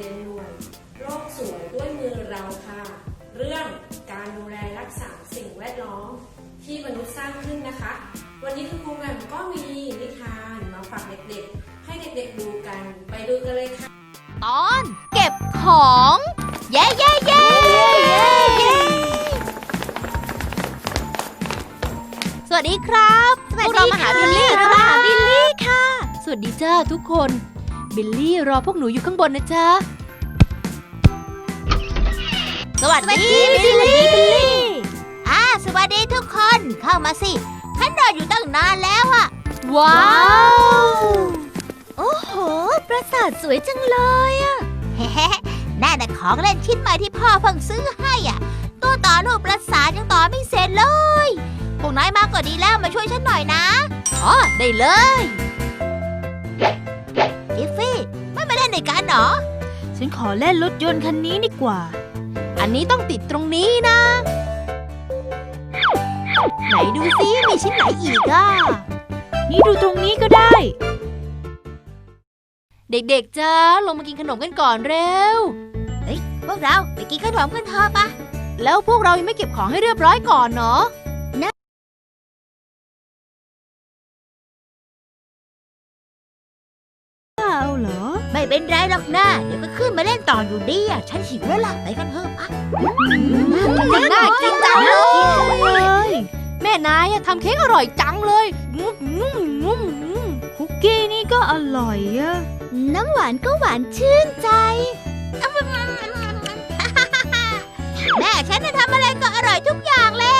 เราจะเรียนหน่วยโลกสวยด้วยมือเราค่ะ เรื่องการดูแลรักษาสิ่งแวดล้อมที่มนุษย์สร้างขึ้นนะคะ วันนี้คุณครูแหม่มก็มีนิทานมาฝากเด็กๆ ให้เด็กๆดูกันไปดูกันเลยค่ะ ตอนเก็บของ เย้เย้เย้เย้สวัสดีครับพวกเรามาหาบิลลี่เราคมารัหาบบิลลี่ค่ะ สวัสดีจ้าทุกคน บิลลี่รอพวกหนูอยู่ข้างบนนะจ๊ะ สวัสดีบิลลี่อ่าสวัสดีทุกคนเข้ามาสิฉันรออยู่ตั้งนานแล้วอะว้าว โอ้โห ประสาทสวยจังเลยอะเฮ้ๆนั่นน่ะของเล่นชิ้นใหม่ที่พ่อเพิ่งซื้อให้อะ ตัวต่อรูปประสาทยังต่อไม่เสร็จเลย พวกนายมาก็ดีแล้วมาช่วยฉันหน่อยนะ อ๋อ ได้เลยกิฟฟี่ไม่มาเล่นในกันเหรอ ฉันขอเล่นรถยนต์คันนี้ดีกว่า อันนี้ต้องติดตรงนี้นะ ไหนดูซิมีชิ้นไหนอีกอะ นี่ดูตรงนี้ก็ได้ เด็กๆจ้าลงมากินขนมกันก่อนเร็วพวกเราไปกินขนมกันเถอะปะแล้วพวกเรายังไม่เก็บของให้เรียบร้อยก่อนเนาะ ไม่เป็นไรหรอกนะเดี๋ยวก็ขึ้นมาเล่นต่ออยู่ดีอะฉันหิวแล้วล่ะไปกันเถอะปะน่ากินจังเลยแม่นายอะทำเค้กอร่อยจังเลยงุ้มงุ้มงุ้มงุ้มคุกกี้นี่ก็อร่อยอะน้ำหวานก็หวานชื่นใจแม่ฉันจะทำอะไรก็อร่อยทุกอย่างเลยพ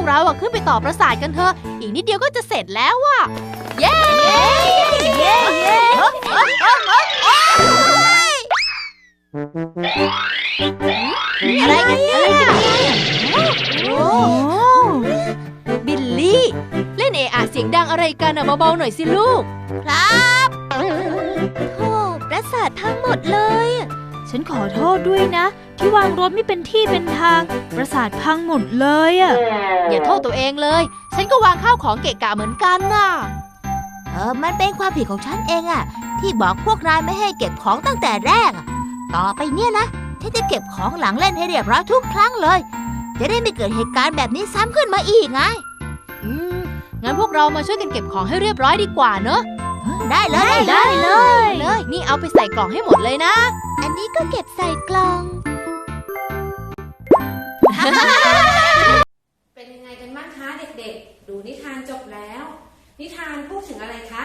วกเราอะขึ้นไปต่อประสาทกันเถอะ อีกนิดเดียวก็จะเสร็จแล้วอะเย้ เย้เย้อะไรกันเนี่ยโอ้บิลลี่ เล่นเอะอะเสียงดังอะไรกันอะเบาๆหน่อยสิลูก ครับโธ่ประสาททั้งหมดเลย ฉันขอโทษด้วยนะ ที่วางรถไม่เป็นที่เป็นทาง ประสาทพังหมดเลยอะอย่าโทษตัวเองเลย ฉันก็วางข้าวของเกะกะเหมือนกันน่ะเออมันเป็นความผิดของฉันเองอะที่บอกพวกนายไม่ให้เก็บของตั้งแต่แรกอะต่อไปเนี่ยนะฉันจะเก็บของหลังเล่นให้เรียบร้อยทุกครั้งเลย จะได้ไม่เกิดเหตุการณ์แบบนี้ซ้ำขึ้นมาอีกไงอืมงั้นพวกเรามาช่วยกันเก็บของให้เรียบร้อยดีกว่าเนอะได้เลยได้เลยเลย นี่เอาไปใส่กล่องให้หมดเลยนะอั นี้ก็เก็บใส่กล่อง เป็นยังไงกันบ้างคะเด็กๆ ดูนิทานจบแล้ว นิทานพูดถึงอะไรคะ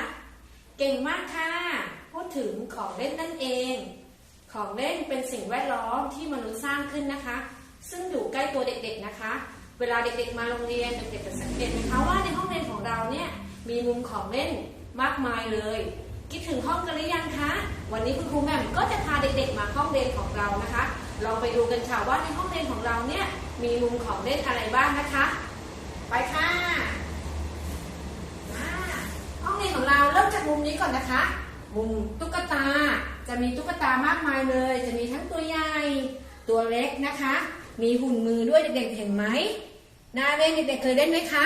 เก่งมากค่ะ พูดถึงของเล่นนั่นเอง ของเล่นเป็นสิ่งแวดล้อมที่มนุษย์สร้างขึ้นนะคะ ซึ่งอยู่ใกล้ตัวเด็กๆนะคะ เวลาเด็กๆ มาโรงเรียนเด็กๆจะสังเกตนะคะว่าในห้องเรียนของเราเนี่ยมีมุมของเล่นมากมายเลย คิดถึงห้องกันหรือยังคะ วันนี้คุณครูแหม่มก็จะพาเด็กๆมาห้องเรียนของเรานะคะลองไปดูกันค่ะว่าในห้องเรียนของเราเนี่ยมีมุมของเล่นอะไรบ้างนะคะ ไปค่ะห้องเรียนของเราเริ่มจากมุมนี้ก่อนนะคะ มุมตุ๊กตา จะมีตุ๊กตามากมายเลย จะมีทั้งตัวใหญ่ตัวเล็กนะคะ มีหุ่นมือด้วยเด็กๆเห็นไหมน่าเล่นเด็กๆเคยเล่นไหมคะ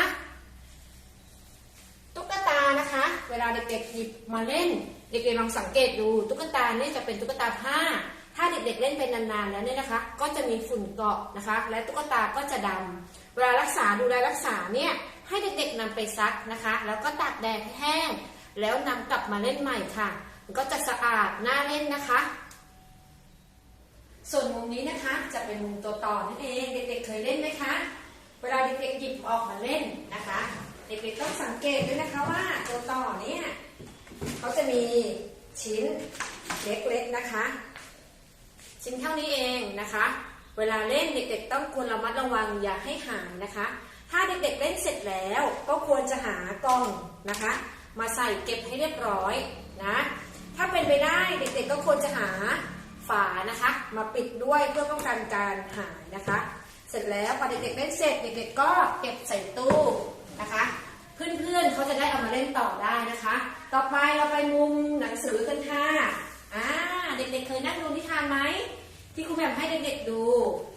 นะคะ เวลาเด็กๆหยิบมาเล่น เด็กๆลองสังเกตดูตุ๊กตาเนี่ยจะเป็นตุ๊กตาผ้า ถ้าเด็กๆเล่นไปนานๆแล้วเนี่ยนะคะ ก็จะมีฝุ่นเกาะนะคะ และตุ๊กตาก็จะดำเวลารักษาดูแลรักษาเนี่ยให้เด็กๆนำไปซักนะคะ แล้วก็ตากแดดให้แห้ง แล้วนำกลับมาเล่นใหม่ค่ะก็จะสะอาดน่าเล่นนะคะ ส่วนมุมนี้นะคะจะเป็นมุมตัวต่อนั่นเอง เด็กๆเคยเล่นไหมคะ เวลาเด็กๆหยิบออกมาเล่นนะคะ เด็กๆต้องสังเกตด้วยนะคะว่าตัวต่อเนี่ยเขาจะมีชิ้นเล็กๆนะคะ ชิ้นเท่านี้เองนะคะ เวลาเล่นเด็กๆ ต้องควรระมัดระวังอย่าให้หายนะคะ ถ้าเด็กๆเล่นเสร็จแล้วก็ควรจะหากล่องนะคะ มาใส่เก็บให้เรียบร้อยนะถ้าเป็นไปได้เด็กๆก็ควรจะหาฝานะคะ มาปิดด้วยเพื่อป้องกันการหายนะคะ เสร็จแล้วพอเด็กๆเล่นเสร็จเด็กๆก็เก็บใส่ตู้ ต่อได้นะคะ ต่อไปเราไปมุมหนังสือกันค่ะอ่าเด็กๆเคยนั่งดูนิทานไหมที่ครูแหม่มให้เด็กๆดู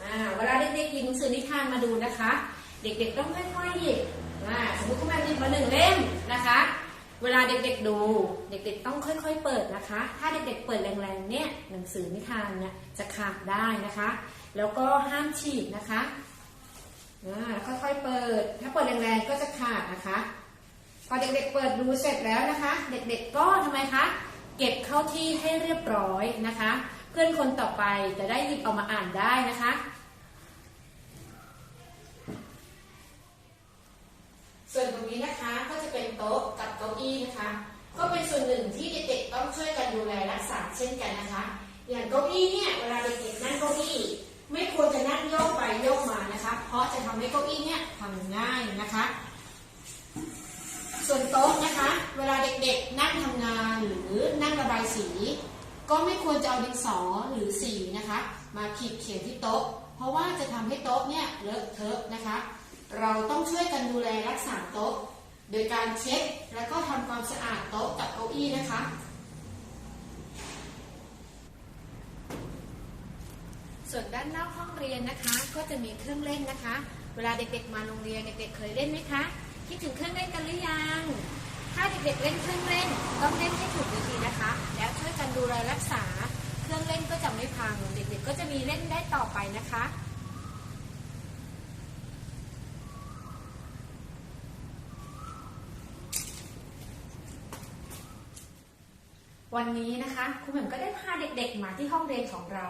อ่าเวลาเด็กๆหยิบหนังสือนิทานมาดูนะคะ เด็กๆต้องค่อยๆหยิบอ่าสมมติครูแหม่มหยิบมาหนึ่งเล่มนะคะ เวลาเด็กๆดู เด็กๆต้องค่อย ๆ เปิดนะคะ ถ้าเด็กๆเปิดแรงๆเนี่ยหนังสือนิทานเนี่ยจะขาดได้นะคะ แล้วก็ห้ามฉีกนะคะอ่าค่อยๆเปิด ถ้าเปิดแรงๆก็จะขาดนะคะ พอเด็กๆเปิดดูเสร็จแล้วนะคะ เด็กๆก็ทำไมคะเก็บเข้าที่ให้เรียบร้อยนะคะ เพื่อนคนต่อไปจะได้หยิบเอามาอ่านได้นะคะ ส่วนตรงนี้นะคะก็จะเป็นโต๊ะกับเก้าอี้นะคะ ก็เป็นส่วนหนึ่งที่เด็กๆต้องช่วยกันดูแลรักษาเช่นกันนะคะ อย่างเก้าอี้เนี่ยเวลาเด็กๆนั่งเก้าอี้ไม่ควรจะนั่งโยกไปโยกมานะคะ เพราะจะทำให้เก้าอี้เนี่ยพังง่ายนะคะ ส่วนโต๊ะนะคะ เวลาเด็กๆนั่งทำงานหรือนั่งระบายสี ก็ไม่ควรจะเอาดินสอหรือสีนะคะ มาขีดเขียนที่โต๊ะ เพราะว่าจะทำให้โต๊ะเนี่ยเลอะเทอะนะคะ เราต้องช่วยกันดูแลรักษาโต๊ะ โดยการเช็ดและก็ทำความสะอาดโต๊ะกับเก้าอี้นะคะส่วนด้านนอกห้องเรียนนะคะ ก็จะมีเครื่องเล่นนะคะ เวลาเด็กๆมาโรงเรียนเด็กๆเคยเล่นไหมคะ คิดถึงเครื่องเล่นกันหรือยัง ถ้าเด็กๆเล่นเครื่องเล่นต้องเล่นให้ถูกวิธีนะคะ แล้วช่วยกันดูแลรักษา เครื่องเล่นก็จะไม่พัง เด็กๆก็จะมีเล่นได้ต่อไปนะคะวันนี้นะคะครูแหม่มก็ได้พาเด็กๆมาที่ห้องเรียนของเรา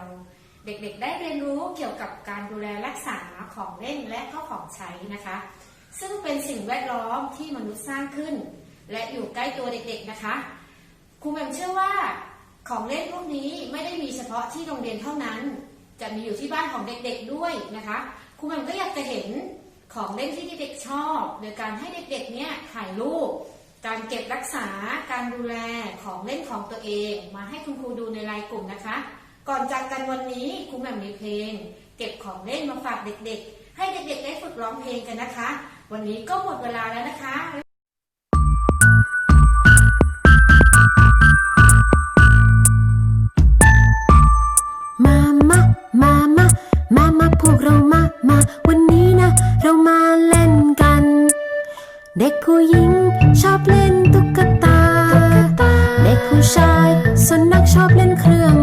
เด็กๆ ได้เรียนรู้เกี่ยวกับการดูแลรักษาของเล่นและข้าวของใช้นะคะ ซึ่งเป็นสิ่งแวดล้อมที่มนุษย์สร้างขึ้น และอยู่ใกล้ตัวเด็กๆนะคะครูแหม่มเชื่อว่าของเล่นพวกนี้ไม่ได้มีเฉพาะที่โรงเรียนเท่านั้น จะมีอยู่ที่บ้านของเด็กๆด้วยนะคะครูแหม่มก็อยากจะเห็นของเล่นที่เด็กๆชอบ โดยการให้เด็กๆเนี่ยถ่ายรูป การเก็บรักษา การดูแลของเล่นของตัวเอง มาให้คุณครูดูในไลน์กลุ่มนะคะ ก่อนจากกันวันนี้ครูแหม่มมีเพลง เก็บของเล่นมาฝากเด็กๆ ให้เด็กๆได้ฝึกร้องเพลงกันนะคะ วันนี้ก็หมดเวลาแล้วนะคะมามามามามามาพวกเรามามาวันนี้นะ เรามาเล่นกัน เด็กผู้หญิงชอบเล่นตุ๊กตา เด็กผู้ชายส่วนนักชอบเล่นเครื่องบิ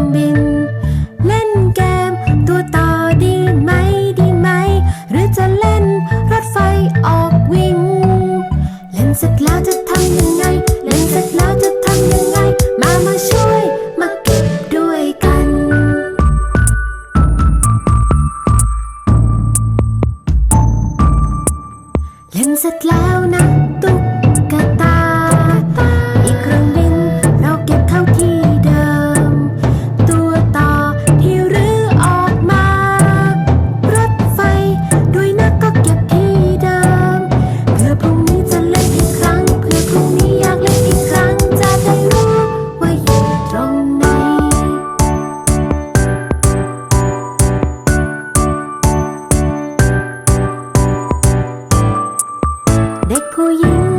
哭一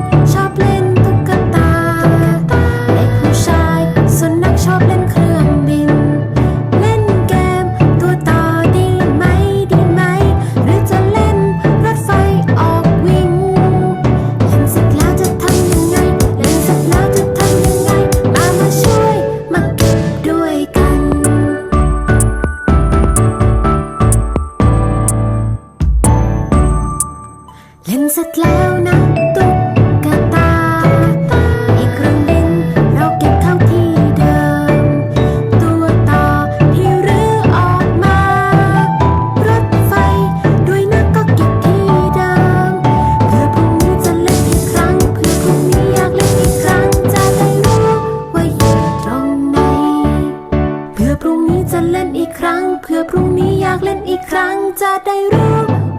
เพื่อพรุ่งนี้อยากเล่นอีกครั้งจะได้รู้